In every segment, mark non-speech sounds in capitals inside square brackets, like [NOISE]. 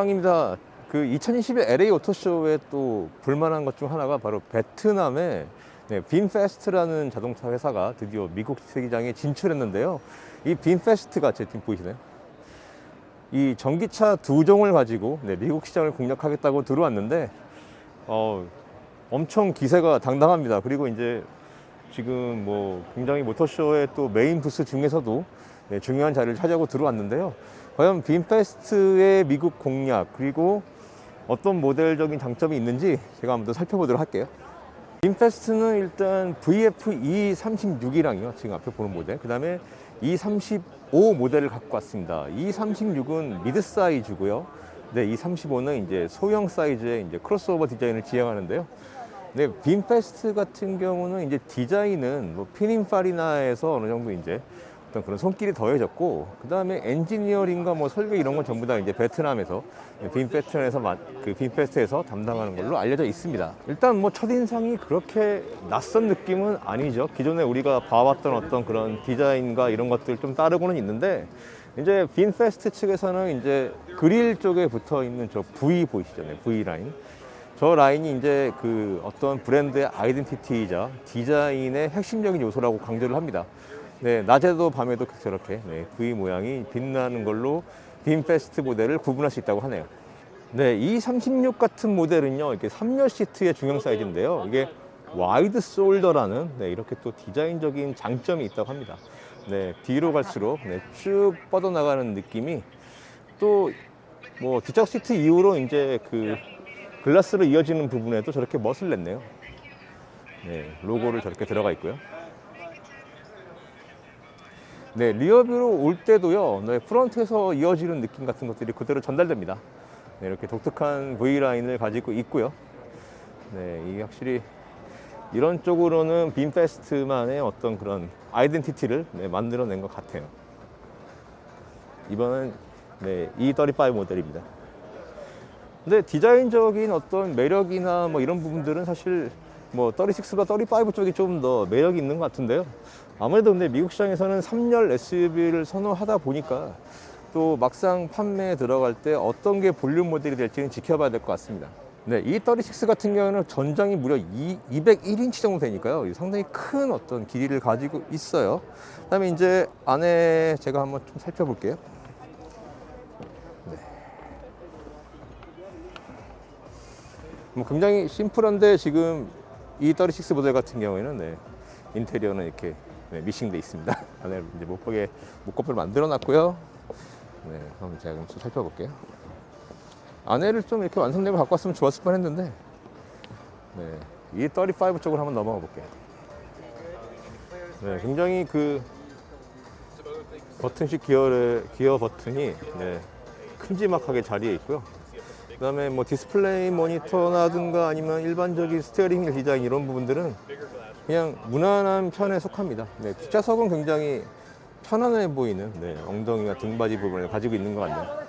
호랑입니다. 그 2021 LA 오토쇼에 또 볼만한 것 중 하나가 바로 베트남의 네, 빈페스트라는 자동차 회사가 드디어 미국 시장에 진출했는데요. 이 빈페스트가 제 지금 보이시나요? 이 전기차 두 종을 가지고 네, 미국 시장을 공략하겠다고 들어왔는데 어, 엄청 기세가 당당합니다. 그리고 이제 지금 뭐 굉장히 모터쇼의 또 메인 부스 중에서도 네, 중요한 자리를 차지하고 들어왔는데요. 과연 빈페스트의 미국 공략 그리고 어떤 모델적인 장점이 있는지 제가 한번 더 살펴보도록 할게요. 빈페스트는 일단 VF-E36이랑요. 지금 앞에 보는 모델. 그 다음에 E35 모델을 갖고 왔습니다. E36은 미드 사이즈고요. 네, E35는 이제 소형 사이즈의 이제 크로스오버 디자인을 지향하는데요. 네, 빈페스트 같은 경우는 이제 디자인은 뭐 피닌파리나에서 어느 정도 이제 어떤 그런 손길이 더해졌고 그 다음에 엔지니어링과 뭐 설계 이런 건 전부 다 이제 베트남에서 빈페스트에서 마- 그 빈페스트에서 담당하는 걸로 알려져 있습니다. 일단 뭐 첫인상이 그렇게 낯선 느낌은 아니죠. 기존에 우리가 봐왔던 어떤 그런 디자인과 이런 것들 좀 따르고는 있는데 이제 빈페스트 측에서는 이제 그릴 쪽에 붙어 있는 저 V 보이시잖아요. V 라인. 저 라인이 이제 그 어떤 브랜드의 아이덴티티이자 디자인의 핵심적인 요소라고 강조를 합니다. 네, 낮에도 밤에도 저렇게 네, V 모양이 빛나는 걸로 빈페스트 모델을 구분할 수 있다고 하네요. 네, 이 36 같은 모델은요, 이렇게 3열 시트의 중형 사이즈인데요. 이게 와이드 숄더라는 네, 이렇게 또 디자인적인 장점이 있다고 합니다. 네, 뒤로 갈수록 네, 쭉 뻗어나가는 느낌이 또 뭐 뒷좌석 시트 이후로 이제 그 글라스로 이어지는 부분에도 저렇게 멋을 냈네요. 네, 로고를 저렇게 들어가 있고요. 네, 리어뷰로 올 때도요, 네, 프런트에서 이어지는 느낌 같은 것들이 그대로 전달됩니다. 네, 이렇게 독특한 V라인을 가지고 있고요. 네, 이게 확실히 이런 쪽으로는 빈페스트만의 어떤 그런 아이덴티티를 네, 만들어낸 것 같아요. 이번은 네, E35 모델입니다. 근데 디자인적인 어떤 매력이나 뭐 이런 부분들은 사실 뭐 36과 35 쪽이 좀 더 매력이 있는 것 같은데요. 아무래도 근데 미국 시장에서는 3열 SUV를 선호하다 보니까 또 막상 판매에 들어갈 때 어떤 게 볼륨 모델이 될지는 지켜봐야 될 것 같습니다. 네, E36 같은 경우는 전장이 무려 2, 201인치 정도 되니까요. 이 상당히 큰 어떤 길이를 가지고 있어요. 그 다음에 이제 안에 제가 한번 좀 살펴볼게요. 뭐 굉장히 심플한데 지금 E36 모델 같은 경우에는 네, 인테리어는 이렇게 네, 미싱돼 있습니다. 안에 [LAUGHS] 이제 못 보게 목꺼풀 만들어 놨고요. 네, 그럼 제가 좀 살펴볼게요. 안에를 좀 이렇게 완성된 걸 갖고 왔으면 좋았을 뻔 했는데, 네, E35 쪽으로 한번 넘어가 볼게요. 네, 굉장히 그 버튼식 기어를 기어 버튼이 네, 큼지막하게 자리에 있고요. 그 다음에 뭐 디스플레이 모니터라든가 아니면 일반적인 스티어링 휠 디자인 이런 부분들은 그냥 무난한 편에 속합니다. 네, 뒷좌석은 굉장히 편안해 보이는 네, 엉덩이와 등받이 부분을 가지고 있는 것 같네요.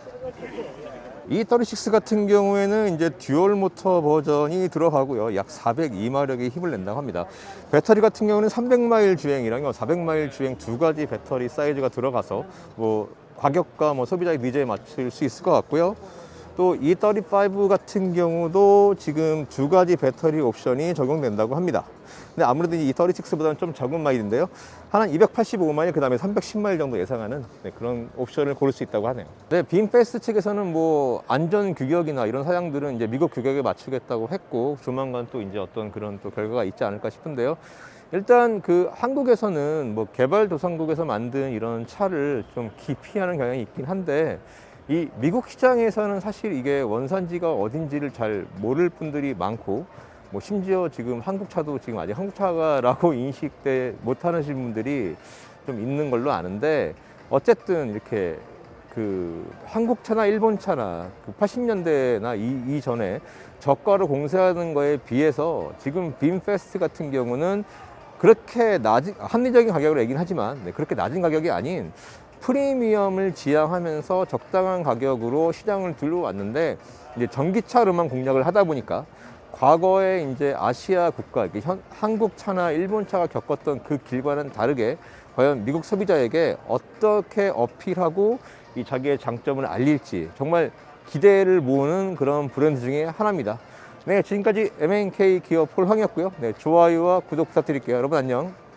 E36 같은 경우에는 이제 듀얼 모터 버전이 들어가고요. 약 402마력의 힘을 낸다고 합니다. 배터리 같은 경우는 300마일 주행이랑요. 400마일 주행 두 가지 배터리 사이즈가 들어가서 뭐 가격과 뭐 소비자의 니즈에 맞출 수 있을 것 같고요. 또 E35 같은 경우도 지금 두 가지 배터리 옵션이 적용된다고 합니다. 근데 아무래도 이 E36보다는 좀 적은 마일인데요. 하나는 285마일, 그 다음에 310마일 정도 예상하는 네, 그런 옵션을 고를 수 있다고 하네요. 네, 빈페스트 측에서는 뭐 안전 규격이나 이런 사양들은 이제 미국 규격에 맞추겠다고 했고 조만간 또 이제 어떤 그런 또 결과가 있지 않을까 싶은데요. 일단 그 한국에서는 뭐 개발도상국에서 만든 이런 차를 좀 기피하는 경향이 있긴 한데 이 미국 시장에서는 사실 이게 원산지가 어딘지를 잘 모를 분들이 많고 뭐 심지어 지금 한국 차도 지금 아직 한국 차가라고 [LAUGHS] 인식돼 못하는 분들이 좀 있는 걸로 아는데 어쨌든 이렇게 그 한국 차나 일본 차나 그 80년대나 이, 이전에 저가로 공세하는 거에 비해서 지금 빔페스트 같은 경우는 그렇게 낮은 합리적인 가격으로 얘기는 하지만 네, 그렇게 낮은 가격이 아닌 프리미엄을 지향하면서 적당한 가격으로 시장을 들어왔는데 이제 전기차로만 공략을 하다 보니까 과거에 이제 아시아 국가, 현, 한국 차나 일본 차가 겪었던 그 길과는 다르게 과연 미국 소비자에게 어떻게 어필하고 이 자기의 장점을 알릴지 정말 기대를 모으는 그런 브랜드 중에 하나입니다. 네, 지금까지 MNK 기어 폴황이었고요. 네, 좋아요와 구독 부탁드릴게요. 여러분 안녕.